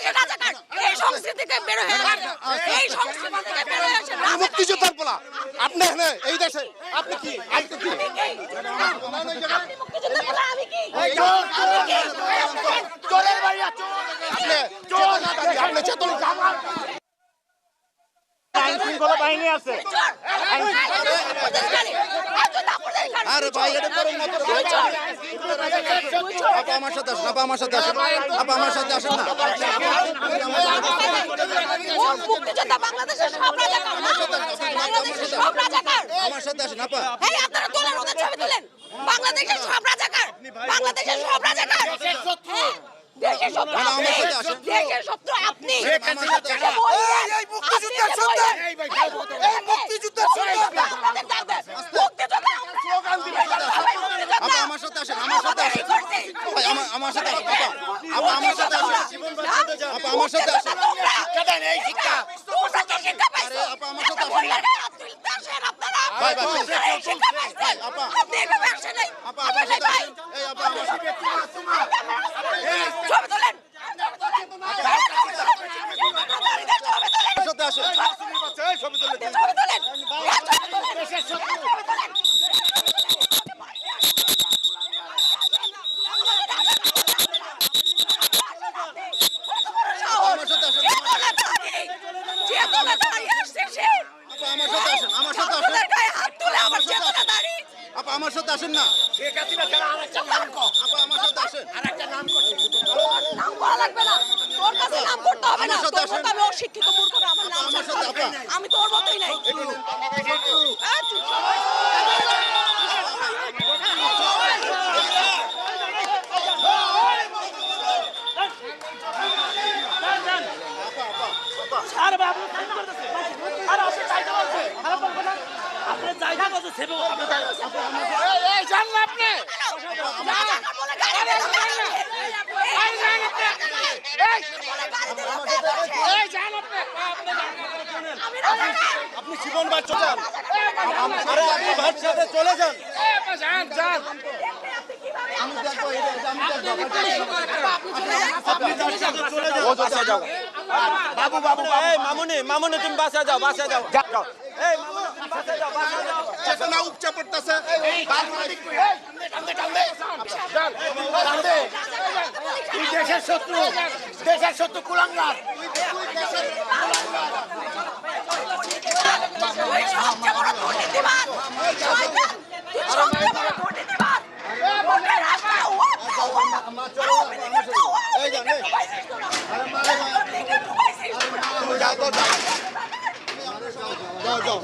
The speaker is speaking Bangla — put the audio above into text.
কিসের রাজাকার এই সংস্কৃতি থেকে বের হয়ে এই সংস্কৃতি থেকে বের হয়ে আসেন আপনি মুক্তিযোদ্ধার পোলা। আপনি এখানে এই দেশে আপনি কি? আপনি কি? আপনি মুক্তিযুদ্ধ আমি কি? চোরের বাড়ি আপনি চোর আপনি চেতন। আইন শৃঙ্খলা বাহিনী আছে। আরে ভাই এটা বড় মত আপা আমার সাথে আসেন আপা আমার সাথে আসেন। আপা আমার সাথে আসেন না। মুক্তিযোদ্ধা বাংলাদেশের সব রাজাকার। বাংলাদেশের সব রাজাকার। আমার সাথে আসেন আপা। এই আপনারা তোলেন ওদের ছবি তোলেন। বাংলাদেশের সব রাজাকার। বাংলাদেশের সব রাজাকার। হ্যাঁ, দেশের শত্রু আপনি। দেশের শত্রু এই মুক্তিযোদ্ধা আপনাদের যাবে। মুক্তিযোদ্ধা আমরা। সবাই মুক্তিযোদ্ধা। আপা আমার সাথে আসেন আমার সাথে আসেন ভাই আমার আমার সাথে আপা আমার সাথে আসেন আপা আমার সাথে আসেন তোমরা কি শিক্ষা? আরে আপা আমার সাথে আপনারা। ভাই, ভাই, আপা শিক্ষা? আপা। আপা আমরা সাথে এই আপা আমার সাথে ছবি তোলেন। ছবি তোলেন। আমার সাথে আসেন ছবি তোলেন। ছবি তোলেন। ছবি তোলেন। আমার সাথে আসেন চেতনা দাঁড়িয়ে আসছে সে আপা আমার সাথে আসেন আমার সাথে আসেন আপনাদের গায়ে হাত তুলে আমার চেতনা দাঁড়িয়ে আপা আমার সাথে আসেন না আপা আমার সাথে আসেন তোর নাম বলা লাগবে না তোর কাছে নাম করতে হবে না তোর মতো আমি অশিক্ষিত মূর্খ না আমার নাম আমার সাথে আমি তোর মতোই নাই এই, চুপ কর। আরে আপনি সাইন করতেছে আপনি জীবন বাঁচতে যান আরে আপনি ভাত সাথে চলে যান যান, যান। আমি দেখব আমি দেখব আপনি চলে যান। বাবু বাবু এই মামুনি মামুনি তুমি বাসা যাও বাসা যাও। যাও। এই মামুনি তুমি বাসা যাও বাসা যাও। চেতনা উপচে পড়তেছে। তুই দেশের শত্রু। দেশের শত্রু কুলাঙ্গার। তুই যাও